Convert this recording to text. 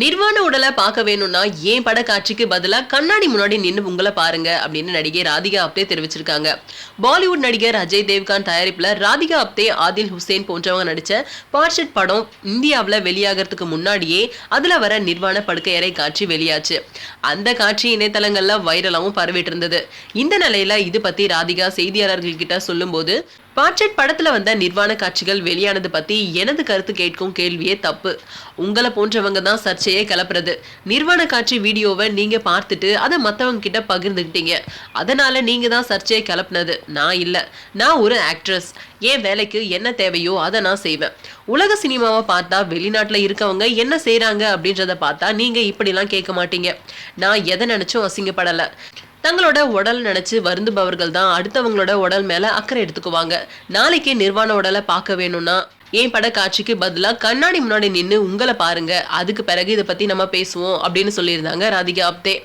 நிர்வாண உடலை பார்க்க வேணும்னா ஏன் பட காட்சிக்கு பதிலா கண்ணாடி முன்னாடி நின்று உங்களை பாருங்க அப்படின்னு நடிகை ராதிகா அப்தே தெரிவிச்சிருக்காங்க. பாலிவுட் நடிகர் அஜய் தேவ்கான் தயாரிப்புல ராதிகா அப்தே ஆதில் ஹுசேன் போன்றவங்க நடிச்ச பார்ஷட் படம் இந்தியாவுல வெளியாகிறதுக்கு முன்னாடியே அதுல வர நிர்வாண படுக்கையறை காட்சி வெளியாச்சு. அந்த காட்சி இணையதளங்கள்ல வைரலாவும் பரவிட்டு இருந்தது. இந்த நிலையில இது பத்தி ராதிகா செய்தியாளர்கள் கிட்ட சொல்லும்போது பாட்செட் படத்துல வந்த நிர்வாண காட்சிகள் வெளியானது பத்தி எனது கருத்து கேட்கும் கேள்வியே தப்பு. உங்களை போன்றவங்க தான் சர்ச்சையே கலப்புறது. நிர்வாண காட்சி வீடியோவை நீங்க பார்த்துட்டு அதை மத்தவங்க கிட்ட பகிர்ந்துக்கிட்டீங்க. அதனால நீங்க தான் சர்ச்சையை கலப்புனது. நான் இல்ல. நான் ஒரு ஆக்ட்ரஸ் என் வேலைக்கு என்ன தேவையோ அதை நான் செய்வேன். உலக சினிமாவை பார்த்தா வெளிநாட்டில் இருக்கவங்க என்ன செய்கிறாங்க அப்படின்றத பார்த்தா நீங்க இப்படிலாம் கேட்க மாட்டீங்க. நான் எதை நினைச்சும் அசிங்கப்படலை. தங்களோட உடல் நினைச்சு வருந்துபவர்கள் தான் அடுத்தவங்களோட உடல் மேல அக்கறை எடுத்துக்குவாங்க. நாளைக்கே நிர்வாண உடலை பார்க்க வேணும்னா ஏன் பட காட்சிக்கு பதிலாக கண்ணாடி முன்னாடி நின்று உங்களை பாருங்க. அதுக்கு பிறகு இதை பத்தி நம்ம பேசுவோம் அப்படின்னு சொல்லியிருந்தாங்க ராதிகா அப்தே.